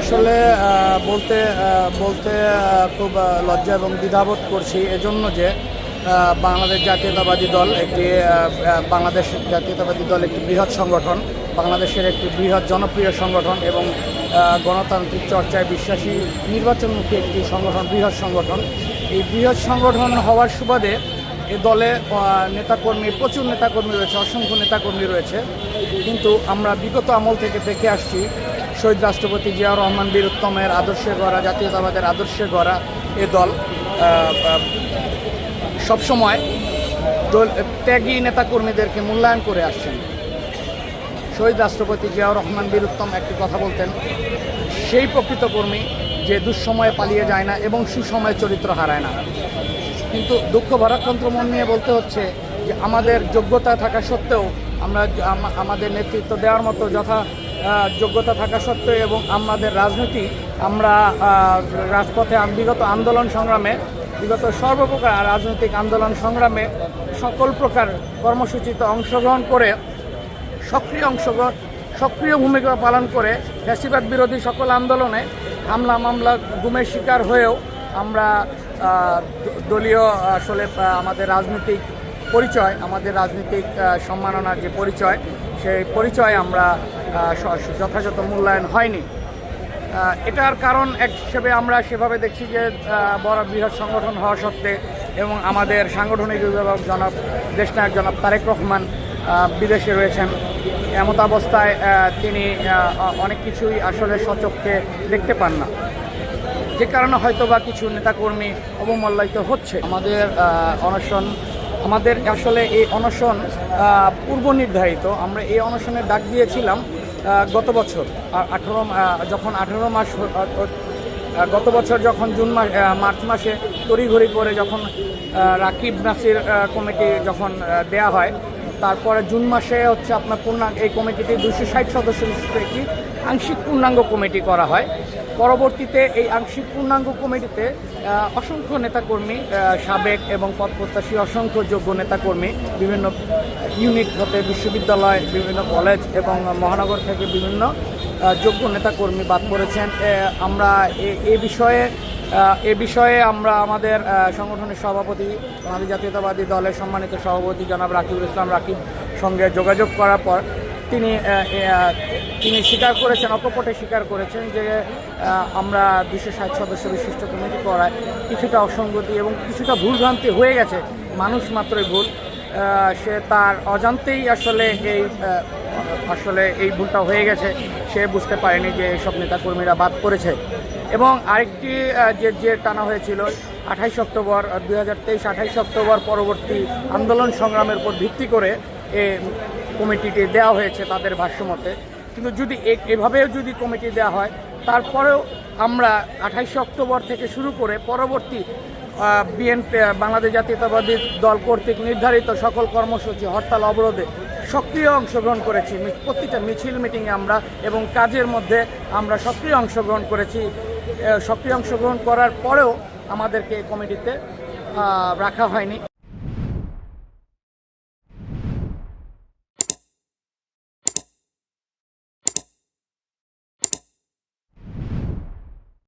আসলে বলতে বলতে খুব লজ্জা এবং দ্বিধাবোধ করছি এজন্য যে বাংলাদেশ জাতীয়তাবাদী দল একটি বাংলাদেশ জাতীয়তাবাদী দল একটি বৃহৎ সংগঠন, বাংলাদেশের একটি বৃহৎ জনপ্রিয় সংগঠন এবং গণতান্ত্রিক চর্চায় বিশ্বাসী নির্বাচনমুখী একটি সংগঠন, বৃহৎ সংগঠন। এই বৃহৎ সংগঠন হওয়ার সুবাদে এ দলে নেতাকর্মী, প্রচুর নেতাকর্মী রয়েছে, অসংখ্য নেতাকর্মী রয়েছে। কিন্তু আমরা বিগত আমল থেকে দেখে আসছি শহীদ রাষ্ট্রপতি জিয়াউর রহমান বীর উত্তমের আদর্শে গড়া, জাতীয়তাবাদের আদর্শে গড়া এ দল সবসময় দল, ত্যাগী নেতাকর্মীদেরকে মূল্যায়ন করে আসছেন। শহীদ রাষ্ট্রপতি জিয়াউর রহমান বীর উত্তম একটি কথা বলতেন, সেই প্রকৃত কর্মী যে দুঃসময়ে পালিয়ে যায় না এবং সুসময়ে চরিত্র হারায় না। কিন্তু দুঃখ ভারাক্রান্ত মন নিয়ে বলতে হচ্ছে যে, আমাদের যোগ্যতা থাকা সত্ত্বেও আমরা আমাদের নেতৃত্ব দেওয়ার মতো যথা যোগ্যতা থাকা সত্ত্বেও এবং আমাদের রাজনীতি, আমরা রাজপথে বিগত আন্দোলন সংগ্রামে, বিগত সর্বপ্রকার রাজনৈতিক আন্দোলন সংগ্রামে সকল প্রকার কর্মসূচিতে অংশগ্রহণ করে, সক্রিয় অংশগ্রহণ, সক্রিয় ভূমিকা পালন করে ফ্যাসিবাদ বিরোধী সকল আন্দোলনে হামলা মামলা গুমের শিকার হয়েও আমরা দলীয় আসলে আমাদের রাজনৈতিক পরিচয়, আমাদের রাজনৈতিক সম্মাননার যে পরিচয়, সেই পরিচয় আমরা যথাযথ মূল্যায়ন হয়নি। এটার কারণ এক হিসেবে আমরা সেভাবে দেখছি যে বড় বৃহৎ সংগঠন হওয়া সত্ত্বে এবং আমাদের সাংগঠনিক অভিভাবক জনাব, দেশনায়ক জনাব তারেক রহমান বিদেশে রয়েছেন। এমত অবস্থায় তিনি অনেক কিছুই আসলে সচক্ষে দেখতে পান না। যে কারণে হয়তো বা কিছু নেতাকর্মী অবমূল্যায়িত হচ্ছে। আমাদের অনশন আমাদের আসলে এই অনশন পূর্ব নির্ধারিত আমরা এই অনশনের ডাক দিয়েছিলাম গত বছর। আঠেরো যখন আঠেরো মাস গত বছর যখন জুন মাস মার্চ মাসে তড়িঘড়ি করে যখন রাকিব নাসির কমিটি যখন দেয়া হয়, তারপরে জুন মাসে হচ্ছে আপনার পূর্ণাঙ্গ এই কমিটিটি দুশো ষাট সদস্য একটি আংশিক পূর্ণাঙ্গ কমিটি করা হয়। পরবর্তীতে এই আংশিক পূর্ণাঙ্গ কমিটিতে অসংখ্য নেতাকর্মী সাবেক এবং পদপ্রত্যাশী অসংখ্য যোগ্য নেতাকর্মী, বিভিন্ন ইউনিট হতে বিশ্ববিদ্যালয়, বিভিন্ন কলেজ এবং মহানগর থেকে বিভিন্ন যোগ্য নেতাকর্মী বাদ পড়েছেন। আমরা এ- বিষয়ে এ বিষয়ে আমরা আমাদের সংগঠনের সভাপতি বাঙালি জাতীয়তাবাদী দলের সম্মানিত সভাপতি জনাব রাকিবুল ইসলাম রাকিব সঙ্গে যোগাযোগ করার পর তিনি তিনি স্বীকার করেছেন, অকপটে স্বীকার করেছেন যে আমরা দুশো ষাট সদস্য বিশিষ্ট কমিটি করায় কিছুটা অসঙ্গতি এবং কিছুটা ভুলভ্রান্তি হয়ে গেছে। মানুষ মাত্রই ভুল। সে তার অজান্তেই আসলে এই আসলে এই ভুলটা হয়ে গেছে। সে বুঝতে পারেনি যে এইসব নেতাকর্মীরা বাদ পড়েছে। এবং আরেকটি যে যে টানা হয়েছিল, আঠাইশ অক্টোবর দুই হাজার তেইশ আঠাইশ অক্টোবর পরবর্তী আন্দোলন সংগ্রামের উপর ভিত্তি করে এ কমিটিটি দেওয়া হয়েছে তাদের ভাষ্যমতে কিন্তু যদি এভাবেও যদি কমিটি দেওয়া হয়, তারপরেও আমরা আঠাইশে অক্টোবর থেকে শুরু করে পরবর্তী বিএনপি বাংলাদেশ জাতীয়তাবাদী দল কর্তৃক নির্ধারিত সকল কর্মসূচি, হরতাল, অবরোধে সক্রিয় অংশগ্রহণ করেছি। প্রতিটা মিছিল মিটিংয়ে আমরা এবং কাজের মধ্যে আমরা সক্রিয় অংশগ্রহণ করেছি। সক্রিয় অংশগ্রহণ করার পরেও আমাদেরকে কমিটিতে রাখা হয়নি।